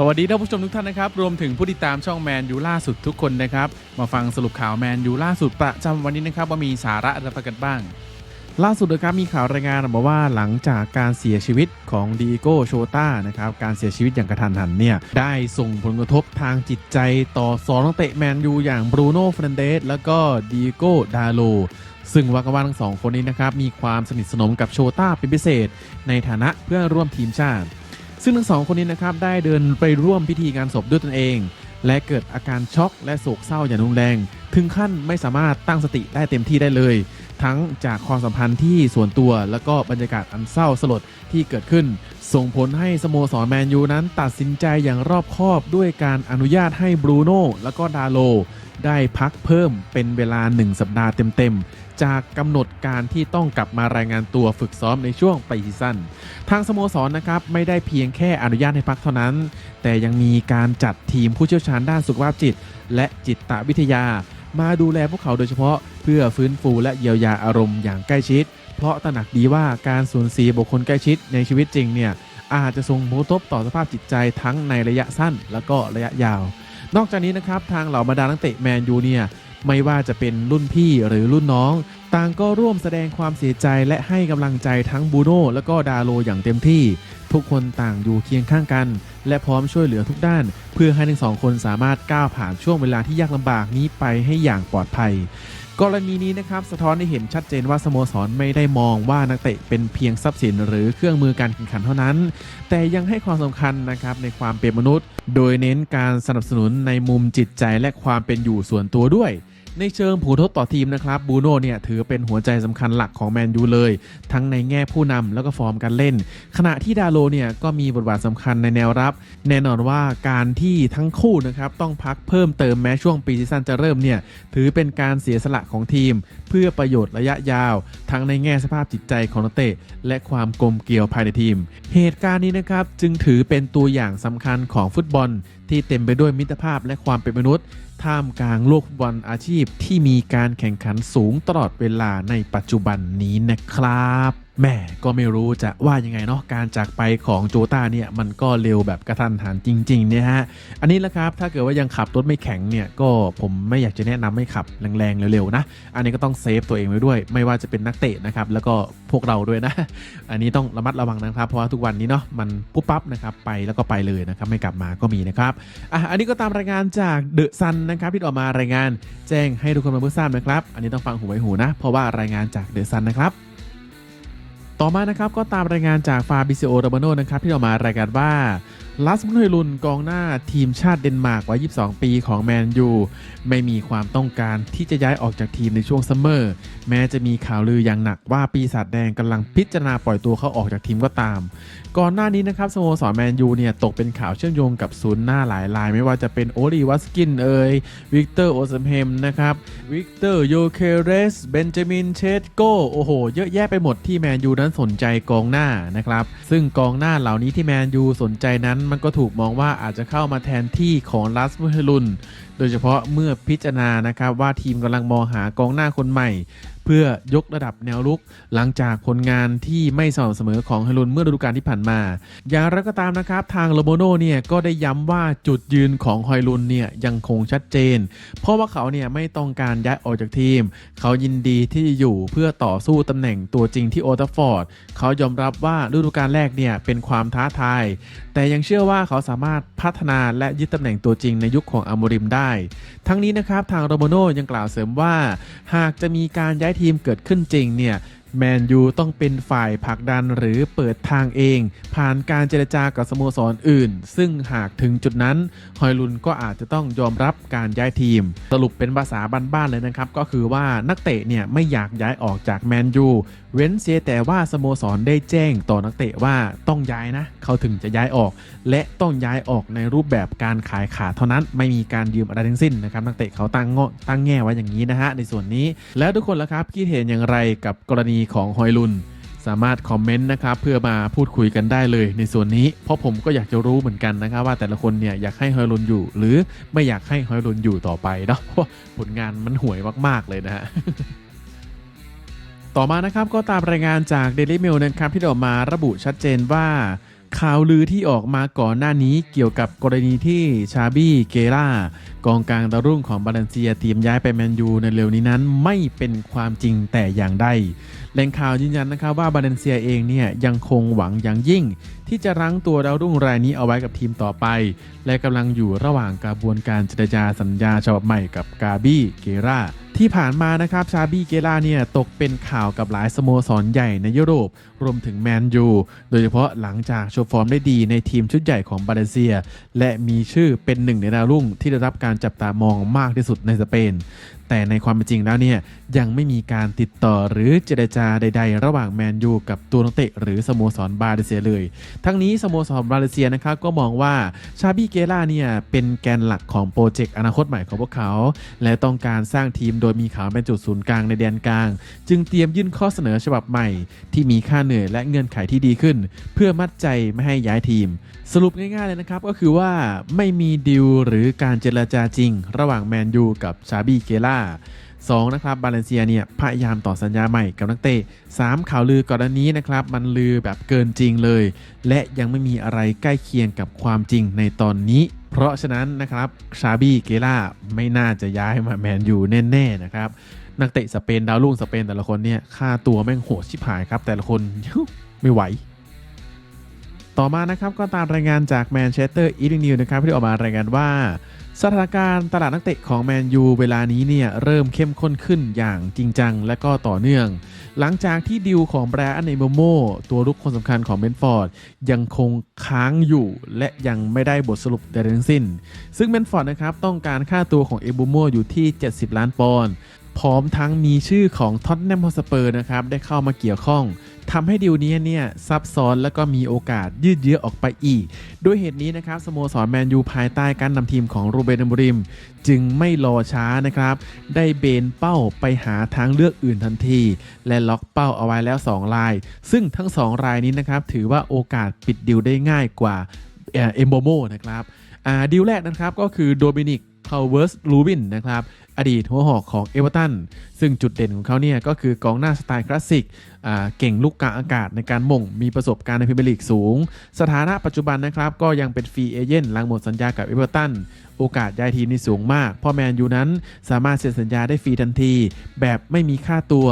สวัสดีท่านผู้ชมทุกท่านนะครับ รวมถึงผู้ติดตามช่องแมนยูล่าสุดทุกคนนะครับ มาฟังสรุปข่าวแมนยูล่าสุดประจำวันนี้นะครับ ว่ามีสาระอะไรกันบ้าง ล่าสุดนะครับมีข่าวรายงานมาว่าหลังจากการเสียชีวิตของดีโก้โชตานะครับการเสียชีวิตอย่างกระทันหันเนี่ยได้ส่งผลกระทบทางจิตใจต่อสองนักเตะแมนยูอย่างบรูโน่เฟรนเดสแล้วก็ดีโก้ดาโลซึ่งว่ากันว่าทั้งสองคนนี้นะครับมีความสนิทสนมกับโชต้าเป็นพิเศษ ในฐานะเพื่อนร่วมทีมชาติ ซึ่งทั้งสองคนนี้นะครับได้เดินไปร่วมพิธีงานศพด้วยตนเอง และเกิดอาการช็อกและโศกเศร้าอย่างรุนแรง ถึงขั้นไม่สามารถตั้งสติได้เต็มที่ได้เลย ทั้งจากความสัมพันธ์ที่ส่วนตัวแล้วก็บรรยากาศอันเศร้าสลดที่เกิดขึ้น ส่งผลให้สโมสรแมนยูนั้นตัดสินใจอย่างรอบคอบด้วยการอนุญาตให้บรูโน่แล้วก็ดาโล ได้พักเพิ่มเป็นเวลา 1 สัปดาห์เต็มๆ จากกำหนดการที่ต้องกลับมารายงานตัวฝึกซ้อมในช่วงปีซีซั่นทางสโมสรนะครับไม่ได้เพียงแค่อนุญาตให้พักเท่านั้น แต่ยังมีการจัดทีมผู้เชี่ยวชาญด้านสุขภาพจิต และจิตวิทยา มาดูแลพวกเขาโดยเฉพาะ เพื่อฟื้นฟูและเยียวยาอารมณ์อย่างใกล้ชิด เพราะตระหนักดีว่าการสูญเสียบุคคลใกล้ชิดในชีวิตจริงเนี่ยอาจจะส่งผลกระทบต่อสภาพจิตใจทั้งในระยะสั้น และก็ระยะยาว นอกจากนี้นะครับทางเหล่าบรรดานักเตะแมนยูเนี่ย ไม่ว่าจะเป็นรุ่นพี่หรือรุ่นน้อง ต่างก็ร่วมแสดงความเสียใจและให้กำลังใจทั้งบูโน่และก็ดาโลอย่างเต็มที่ ทุกคนต่างอยู่เคียงข้างกัน และพร้อมช่วยเหลือทุกด้าน เพื่อให้ทั้งสองคนสามารถก้าวผ่านช่วงเวลาที่ยากลำบากนี้ไปให้อย่างปลอดภัย กรณีนี้นะครับสะท้อนให้เห็นชัดเจนว่าสโมสรไม่ได้มองว่านักเตะเป็นเพียงทรัพย์สินหรือเครื่องมือการแข่งขันเท่านั้น แต่ยังให้ความสำคัญนะครับในความเป็นมนุษย์ โดยเน้นการสนับสนุนในมุมจิตใจและความเป็นอยู่ส่วนตัวด้วย ในเชิงผลกระทบต่อทีมนะครับบูโน่เนี่ยถือเป็นหัวใจสำคัญหลักของแมนยูเลย ทั้งในแง่ผู้นำแล้วก็ฟอร์มการเล่น ขณะที่ดาโลเนี่ยก็มีบทบาทสำคัญในแนวรับ แน่นอนว่าการที่ทั้งคู่นะครับต้องพักเพิ่มเติมแม้ช่วงปีซีซั่นจะเริ่มเนี่ยถือเป็นการเสียสละของทีม เพื่อประโยชน์ระยะยาว ทั้งในแง่สภาพจิตใจของนักเตะและความกลมเกลียวภายในทีม เหตุการณ์นี้นะครับจึงถือเป็นตัวอย่างสำคัญของฟุตบอล ที่เต็มไปด้วยมิตรภาพและความเป็นมนุษย์ ท่ามกลางโลกฟุตบอลอาชีพที่มีการแข่งขันสูงตลอดเวลาในปัจจุบันนี้นะครับ แม่ก็ไม่รู้จะว่ายังไงเนาะการจากไปของโจต้าเนี่ยมันก็เร็วแบบกระทันหันจริงๆเนี่ยฮะอันนี้แหละครับถ้าเกิดว่ายังขับรถไม่แข็งเนี่ยก็ผมไม่อยากจะแนะนำให้ขับแรงๆเร็วๆนะอันนี้ก็ต้องเซฟตัวเองไว้ด้วย ไม่ว่าจะเป็นนักเตะนะครับแล้วก็พวกเราด้วยนะ อันนี้ต้องระมัดระวังนะครับ เพราะว่าทุกวันนี้เนาะมันปุ๊บปั๊บนะครับไปแล้วก็ไปเลยนะครับไม่กลับมาก็มีนะครับอะอันนี้ก็ตามรายงานจากเดอะซันนะครับที่ออกมารายงาน แจ้งให้ทุกคนมาเพื่อทราบนะครับ อันนี้ต้องฟังหูไว้หูนะ เพราะว่ารายงานจากเดอะซันนะครับ ต่อมานะครับก็ตามรายงานจากฟาบิซิโอโรบาโนนะครับที่ออกมารายงานว่า ลัสมุนเฮลุนกองหน้าทีมชาติเดนมาร์กวัย 22 ปีของแมนยู ไม่มีความต้องการที่จะย้ายออกจากทีมในช่วงซัมเมอร์ แม้จะมีข่าวลืออย่างหนักว่าปีศาจแดงกำลังพิจารณาปล่อยตัวเขาออกจากทีมก็ตาม ก่อนหน้านี้นะครับสโมสรแมนยูเนี่ยตกเป็นข่าวเชื่อมโยงกับศูนย์หน้าหลายราย ไม่ว่าจะเป็นโอลีวัสกินเอยวิกเตอร์โอซัมเฮมนะครับวิกเตอร์โยเคเรสเบนจามินเชสโกโอ้โหเยอะแยะไปหมดที่แมนยูนั้นสนใจกองหน้านะครับซึ่งกองหน้าเหล่านี้ที่แมนยูสนใจนั้นมันก็ถูกมองว่าอาจจะเข้ามาแทนที่ของลัสมุเฮลุน โดยเฉพาะเมื่อพิจารณานะครับว่าทีมกำลังมองหากองหน้าคนใหม่ พื่อยกระดับแนวลุก หลังจากผลงานที่ไม่สม่ำเสมอของฮารุนเมื่อฤดูกาลที่ผ่านมา อย่างไรก็ตามนะครับ ทางโลโบโนเนี่ยก็ได้ย้ำว่าจุดยืนของฮอยลุนเนี่ยยังคงชัดเจน เพราะว่าเขาเนี่ยไม่ต้องการย้ายออกจากทีม เขายินดีที่จะอยู่เพื่อต่อสู้ตำแหน่งตัวจริงที่โอลด์แทัฟอร์ด เขายอมรับว่าฤดูกาลแรกเนี่ยเป็นความท้าทาย แต่ยังเชื่อว่าเขาสามารถพัฒนาและยึดตำแหน่งตัวจริงในยุคของอาโมริมได้ ทั้งนี้นะครับทางโรโมโนยังกล่าวเสริมว่า หากจะมีการย้ายทีมเกิดขึ้นจริงเนี่ยแมนยูต้องเป็นฝ่ายผลักดันหรือเปิดทางเอง ผ่านการเจรจากับสโมสรอื่น ซึ่งหากถึงจุดนั้นฮอยลุนก็อาจจะต้องยอมรับการย้ายทีม สรุปเป็นภาษาบ้านๆเลยนะครับ ก็คือว่านักเตะเนี่ยไม่อยากย้ายออกจากแมนยูเว้นเสียแต่ว่าสโมสรได้แจ้งต่อนักเตะว่าต้องย้ายนะ เขาถึงจะย้ายออก และต้องย้ายออกในรูปแบบการขายขาเท่านั้น ไม่มีการยืมอะไรทั้งสิ้นนะครับนักเตะเขาตั้งเงาะตั้งแง่ไว้อย่างนี้นะฮะในส่วนนี้ แล้วทุกคนล่ะครับคิดเห็นอย่างไรกับกรณีของฮอยลุนสามารถคอมเมนต์นะครับเพื่อมาพูดคุยกันได้เลยในส่วนนี้ เพราะผมก็อยากจะรู้เหมือนกันนะครับว่าแต่ละคนเนี่ยอยากให้ฮอยลุนอยู่ หรือไม่อยากให้ฮอยลุนอยู่ต่อไปเนาะเพราะผลงานมันห่วยมากๆเลยนะฮะ ต่อมานะครับก็ตามรายงานจาก Daily Mail นะครับที่ออกมาระบุชัดเจนว่า ข่าวลือที่ออกมาก่อนหน้านี้เกี่ยวกับกรณีที่ชาบี้เกล่ากองกลางดาวรุ่งของบาเลนเซียเตรียมย้ายไปแมนยูในเร็วนี้นั้นไม่เป็นความจริงแต่อย่างใดแหล่งข่าวยืนยันนะครับว่าบาเลนเซียเองเนี่ยยังคงหวังอย่างยิ่ง ที่จะรั้งตัวดาวรุ่งรายนี้เอาไว้กับทีมต่อไป และกำลังอยู่ระหว่างกระบวนการเจรจาสัญญาฉบับใหม่กับกาบี้เกรา ที่ผ่านมานะครับชาบี้เกล่าเนี่ยตกเป็นข่าวกับหลายสโมสรใหญ่ในยุโรป รวมถึงแมนยู โดยเฉพาะหลังจากโชว์ฟอร์มได้ดีในทีมชุดใหญ่ของบาเลเซีย และมีชื่อเป็นหนึ่งในดาวรุ่งที่ได้รับการจับตามองมากที่สุดในสเปน แต่ในความเป็นจริงแล้วเนี่ยยังไม่มีการติดต่อหรือเจรจาใด ๆ ระหว่างแมนยูกับตัวนักเตะหรือสโมสรบาเลเซียเลย ทั้งนี้สโมสรบาเลเซียนะครับก็มองว่าชาบี้เกล่าเนี่ยเป็นแกนหลักของโปรเจกต์อนาคตใหม่ของพวกเขา และต้องการสร้างทีมโดยมีเขาเป็นจุดศูนย์กลางในแดนกลาง จึงเตรียมยื่นข้อเสนอฉบับใหม่ ที่มีค่าเหนื่อยและเงื่อนไขที่ดีขึ้น เพื่อมัดใจไม่ให้ย้ายทีม สรุปง่ายๆเลยนะครับก็คือว่าไม่มีดิวหรือการเจรจาจริง ระหว่างแมนยูกับชาบี้เกล่า2นะครับบาเลนเซียเนี่ยพยายามต่อสัญญาใหม่กับนักเตะ 3 ข่าวลือก่อนหน้านี้นะครับ มันลือแบบเกินจริงเลย และยังไม่มีอะไรใกล้เคียงกับความจริงในตอนนี้ เพราะฉะนั้นนะครับชาบี้เกล่าไม่น่าจะย้ายมาแมนยูแน่ๆนะครับ นักเตะสเปนดาวรุ่งสเปนแต่ละคนเนี่ยค่าตัวแม่งโหดชิบหายครับแต่ละคนไม่ไหว ต่อมานะครับก็ตามรายงานจากแมนเชสเตอร์อีลิงนิวนะครับที่ออกมารายงานว่าสถานการณ์ตลาดนักเตะของแมนยูเวลานี้เนี่ยเริ่มเข้มข้นขึ้นอย่างจริงจังและก็ต่อเนื่อง หลังจากที่ดิวของแบรอันเนโมโมตัวรุกคนสำคัญของเบนฟอร์ดยังคงค้างอยู่ และยังไม่ได้บทสรุปใดทั้งสิ้น ซึ่งเบนฟอร์ดนะครับต้องการค่าตัวของเอโบโมอยู่ที่ 70 ล้านปอนด์ พร้อมทั้งมีชื่อของท็อตแนมฮอสเปอร์นะครับได้เข้ามาเกี่ยวข้องทำให้ดิวนี้เนี่ยซับซ้อนและก็มีโอกาสยืดเยื้อออกไปอีก ด้วยเหตุนี้นะครับสโมสรแมนยูภายใต้การนำทีมของรูเบนอมริม จึงไม่รอช้านะครับ ได้เบนเป้าไปหาทางเลือกอื่นทันที และล็อกเป้าเอาไว้แล้ว 2 ราย ซึ่งทั้ง 2 รายนี้นะครับถือว่าโอกาสปิดดิวได้ง่ายกว่าเอ็มโบโมนะครับดิวแรกนะครับก็คือโดมินิกพาวเวอร์สลูวินนะครับ อดีตหัวหอกของเอเวอร์ตันซึ่งจุดเด่นของเขาเนี่ยก็คือกองหน้าสไตล์คลาสสิกเก่งลูกกลางอากาศในการม่งมีประสบการณ์ในพรีเมียร์ลีกสูง สถานะปัจจุบันนะครับก็ยังเป็นฟรีเอเจนต์หลังหมดสัญญากับเอเวอร์ตันโอกาสย้ายทีมนี่สูงมากเพราะแมนยูนั้นสามารถเซ็นสัญญาได้ฟรีทันที แบบไม่มีค่าตัว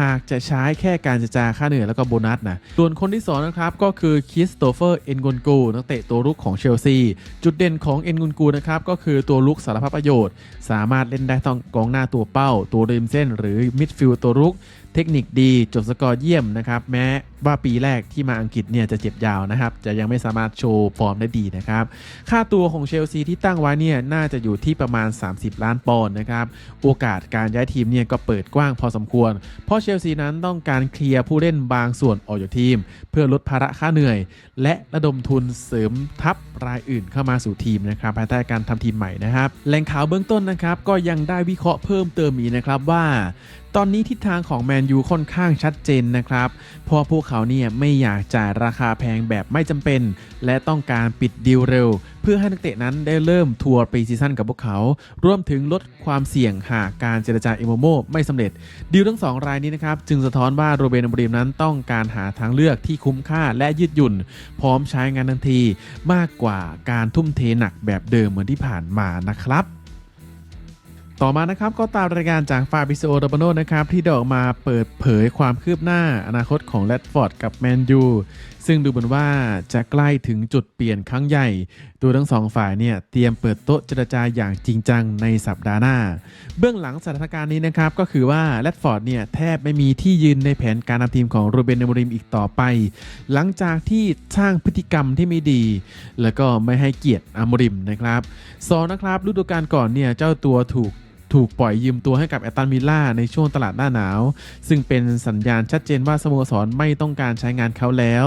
หากจะใช้แค่การเจรจาค่าเหนื่อยแล้วก็โบนัสนะส่วนคนที่2นะครับก็คือคริสโตเฟอร์เอ็นกอนกูนักเตะตัวรุกของเชลซีจุดเด่นของเอ็นกอนกูนะครับก็คือตัวลุกสารพัดประโยชน์ สามารถเล่นได้ทั้งกองหน้าตัวเป้า ตัวริมเส้น หรือมิดฟิลด์ตัวรุกเทคนิคดีจบสกอร์เยี่ยมนะครับ แม้ว่าปีแรกที่มาอังกฤษเนี่ยจะเจ็บยาวนะครับ จะยังไม่สามารถโชว์ฟอร์มได้ดีนะครับ ค่าตัวของเชลซีที่ตั้งไว้เนี่ยน่าจะอยู่ที่ประมาณ 30 ล้านปอนด์นะครับ โอกาสการย้ายทีมเนี่ยก็เปิดกว้างพอสมควร เพราะเชลซีนั้นต้องการเคลียร์ผู้เล่นบางส่วนออกจากทีม เพื่อลดภาระค่าเหนื่อย และระดมทุนเสริมทัพรายอื่นเข้ามาสู่ทีมนะครับภายใต้การทำทีมใหม่นะครับแหล่งข่าวเบื้องต้นนะครับก็ยังได้วิเคราะห์เพิ่มเติมอีกนะครับว่าตอนนี้ทิศทางของแมนยูค่อนข้างชัดเจนนะครับ เพราะพวกเขาเนี่ยไม่อยากจ่ายราคาแพงแบบไม่จำเป็น และต้องการปิดดีลเร็ว เพื่อให้นักเตะนั้นได้เริ่มทัวร์ปีซีซั่นกับพวกเขา รวมถึงลดความเสี่ยงหากการเจรจาเอโมโมไม่สำเร็จ ดีลทั้งสองรายนี้นะครับ จึงสะท้อนว่าโรเบนอบรีมนั้นต้องการหาทางเลือกที่คุ้มค่าและยืดหยุ่น พร้อมใช้งานทันที มากกว่าการทุ่มเทหนักแบบเดิมเหมือนที่ผ่านมานะครับ ต่อมานะครับก็ตามรายงานจากฟาบิโซโรบโนนะครับที่ได้ออกมาเปิดเผยความคืบหน้าอนาคตของแรดฟอร์ดกับแมนยูซึ่งดูเหมือนว่าจะใกล้ถึงจุดเปลี่ยนครั้งใหญ่โดยทั้งสองฝ่ายเนี่ยเตรียมเปิดโต๊ะเจรจาอย่างจริงจังในสัปดาห์หน้า เบื้องหลังสถานการณ์นี้นะครับก็คือว่าแรดฟอร์ดเนี่ยแทบไม่มีที่ยืนในแผนการนำทีมของโรเบนเนมริมอีกต่อไป หลังจากที่สร้างพฤติกรรมที่ไม่ดี แล้วก็ไม่ให้เกียรติอมริมนะครับสองนะครับฤดูกาลก่อนเนี่ยเจ้าตัวถูก ถูกปล่อยยืมตัวให้กับแอตตันมิลล่าในช่วงตลาดหน้าหนาว ซึ่งเป็นสัญญาณชัดเจนว่าสโมสรไม่ต้องการใช้งานเขาแล้ว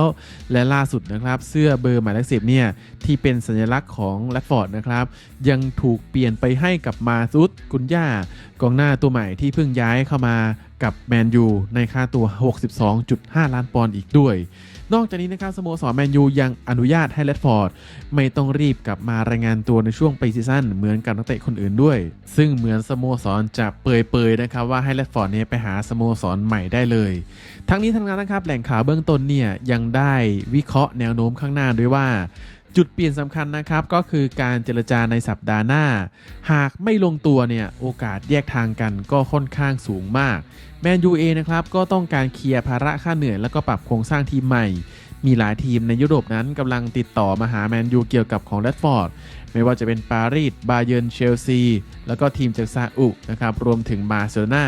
และล่าสุดนะครับ เสื้อเบอร์หมายเลขสิบเนี่ยที่เป็นสัญลักษณ์ของแรดฟอร์ดนะครับยังถูกเปลี่ยนไปให้กับมาซุดกุนย่ากองหน้าตัวใหม่ที่เพิ่งย้ายเข้ามากับแมนยูในค่าตัว 62.5 ล้านปอนด์อีกด้วย นอกจากนี้นะครับสโมสรแมนยูยังอนุญาตให้เลดฟอร์ดไม่ต้องรีบกลับมารายงานตัวในช่วงปีซีซั่นเหมือนกับนักเตะคนอื่นด้วย ซึ่งเหมือนสโมสรจะเปยๆนะครับว่าให้เลดฟอร์ดเนี่ยไปหาสโมสรใหม่ได้เลย ทั้งนี้ทั้งนั้นนะครับแหล่งข่าวเบื้องต้นเนี่ยยังได้วิเคราะห์แนวโน้มข้างหน้าด้วยว่า จุดเปลี่ยนสำคัญนะครับก็คือการเจรจาในสัปดาห์หน้า หากไม่ลงตัวเนี่ยโอกาสแยกทางกันก็ค่อนข้างสูงมากแมนยูเอนะครับก็ต้องการเคลียร์ภาระค่าเหนื่อย แล้วก็ปรับโครงสร้างทีมใหม่ มีหลายทีมในยุโรปนั้นกำลังติดต่อมาหาแมนยูเกี่ยวกับของแรดฟอร์ดไม่ว่าจะเป็นปารีสบาเยิร์นเชลซีแล้วก็ทีมจากซาอุนะครับรวมถึงบาร์เซโลนา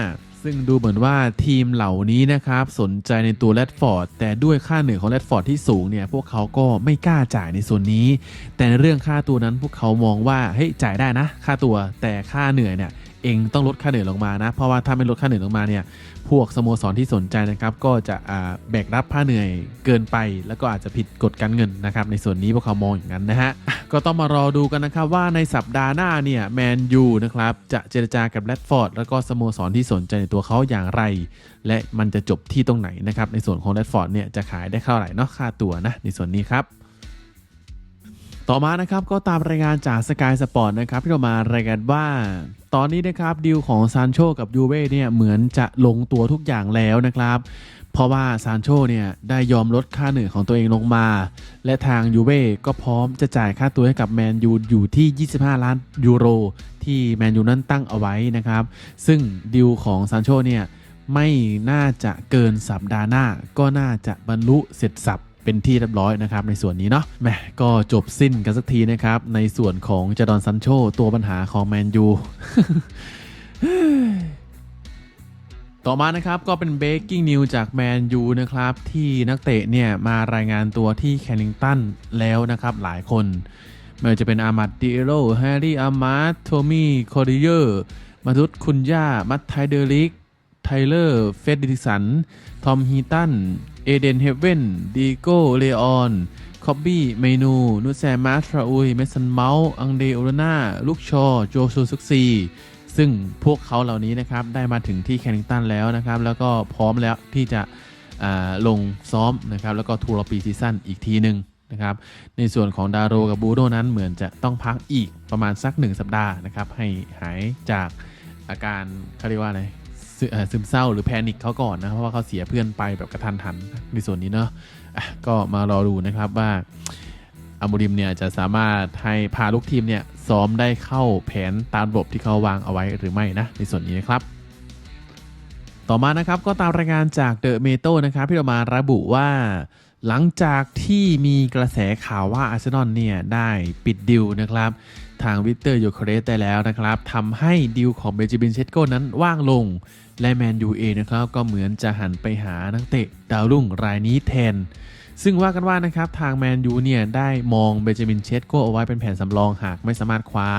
ซึ่งดูเหมือนว่าทีมเหล่านี้นะครับ สนใจในตัวแรดฟอร์ดแต่ด้วยค่าเหนื่อยของแรดฟอร์ดที่สูงเนี่ยพวกเขาก็ไม่กล้าจ่ายในส่วนนี้ แต่ในเรื่องค่าตัวนั้นพวกเขามองว่าเฮ้ยจ่ายได้นะ ค่าตัวแต่ค่าเหนื่อยเนี่ย เองต้องลดค่าเหนื่อยลงมานะ เพราะว่าถ้าไม่ลดค่าเหนื่อยลงมาเนี่ย พวกสโมสรที่สนใจนะครับ ก็จะอ่าแบกรับค่าเหนื่อยเกินไป แล้วก็อาจจะผิดกฎการเงินนะครับ ในส่วนนี้พวกเขามองอย่างนั้นนะฮะ ก็ต้องมารอดูกันนะครับว่าในสัปดาห์หน้าเนี่ยแมนยูนะครับจะเจรจากับแรดฟอร์ดแล้วก็สโมสรที่สนใจในตัวเขาอย่างไร และมันจะจบที่ตรงไหนนะครับ ในส่วนของแรดฟอร์ดเนี่ยจะขายได้เท่าไหร่เนาะค่าตัวนะในส่วนนี้ครับต่อมานะครับก็ตามรายงานจากสกายสปอร์ตนะครับที่เรามารายงานว่า ตอนนี้นะครับดีลของซานโชกับยูเว่เนี่ยเหมือนจะลงตัวทุกอย่างแล้วนะครับ เพราะว่าซานโชเนี่ยได้ยอมลดค่าเหนื่อยของตัวเองลงมา และทางยูเว่ก็พร้อมจะจ่ายค่าตัวให้กับแมนยูอยู่ที่ 25 ล้านยูโร ที่แมนยูนั้นตั้งเอาไว้นะครับ ซึ่งดีลของซานโชเนี่ยไม่น่าจะเกินสัปดาห์หน้าก็น่าจะบรรลุเสร็จสับ เป็นที่เรียบร้อยนะครับในส่วนนี้เนาะแหมก็จบสิ้นกันสักทีนะครับ ในส่วนของจดอนซันโชตัวปัญหาของแมนยูต่อมานะครับก็เป็นเบรกกิ้งนิวจากแมนยูนะครับ ที่นักเตะเนี่ยมารายงานตัวที่แคนิงตันแล้วนะครับหลายคนไม่ว่าจะเป็นอามัดดิเอโรแฮร์รี่อามาร์โทมี่คอริเยอร์มาทุตคุณย่ามัตไทเดลิก ไทเลอร์เฟดดิสัน ทอมฮีตัน เอเดนเฮเวนดีโก้เลออน คอบบี้ เมนู นุแซมาทราอุย เมสันเมาส์อังเดโอรนาลูกชอ โจซูซุกซี ซึ่งพวกเขาเหล่านี้นะครับ ได้มาถึงที่แคนิงตันแล้วนะครับ แล้วก็พร้อมแล้วที่จะลงซ้อมนะครับ แล้วก็ทัวร์ปีซีซั่นอีกทีหนึ่งนะครับ ในส่วนของดาโรกับบูโดนั้นเหมือนจะต้องพักอีกประมาณสัก 1 สัปดาห์นะครับ ให้หายจากอาการเขาเรียกว่าอะไร ซึมเศร้าหรือแพนิคเขาก่อนนะเพราะว่าเขาเสียเพื่อนไปแบบกระทันหันในส่วนนี้เนาะอะก็มารอดูนะครับว่าอามูริมเนี่ยจะสามารถให้พาลูกทีมเนี่ยซ้อมได้เข้าแผนตามระบบที่เขาวางเอาไว้หรือไม่นะในส่วนนี้นะครับ ต่อมานะครับก็ตามรายงานจากเดอะเมโตนะครับที่เรามาระบุว่าหลังจากที่มีกระแสข่าวว่าอาร์เซนอลเนี่ยได้ปิดดิวนะครับ ทางวิกเตอร์โยเคเรสได้แล้วนะครับทำให้ดิวของเบจิบินเชตโกนั้นว่างลง และแมนยูเองนะครับก็เหมือนจะหันไปหานักเตะดาวรุ่งรายนี้แทน ซึ่งว่ากันว่านะครับทางแมนยูเนี่ยได้มองเบนจามินเชสโกเอาไว้เป็นแผนสำรองหากไม่สามารถคว้า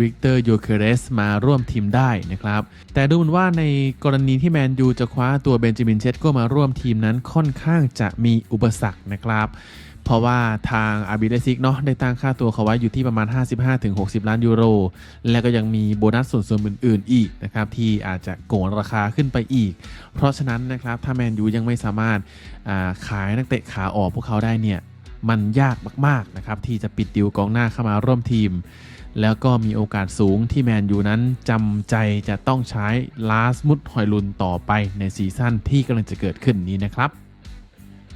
วิกเตอร์โยเคเรสมาร่วมทีมได้นะครับ แต่ดูเหมือนว่าในกรณีที่แมนยูจะคว้าตัวเบนจามินเชสโกมาร่วมทีมนั้นค่อนข้างจะมีอุปสรรคนะครับ เพราะว่าทางอาบิเลซิกเนาะได้ตั้งค่าตัวเขาไว้อยู่ที่ประมาณ 55-60 ล้านยูโร และก็ยังมีโบนัสส่วนส่วนอื่น ๆ อีกนะครับที่อาจจะโกงราคาขึ้นไปอีก เพราะฉะนั้นนะครับถ้าแมนยูยังไม่สามารถาขายนักเตะขาออกพวกเขาได้เนี่ยมันยากมากๆนะครับที่จะปิดดิวกองหน้าเข้ามาร่วมทีม แล้วก็มีโอกาสสูงที่แมนยูนั้นจำใจจะต้องใช้ลาสมุดหอยลุนต่อไปในซีซั่นที่กำลังจะเกิดขึ้นนี้นะครับ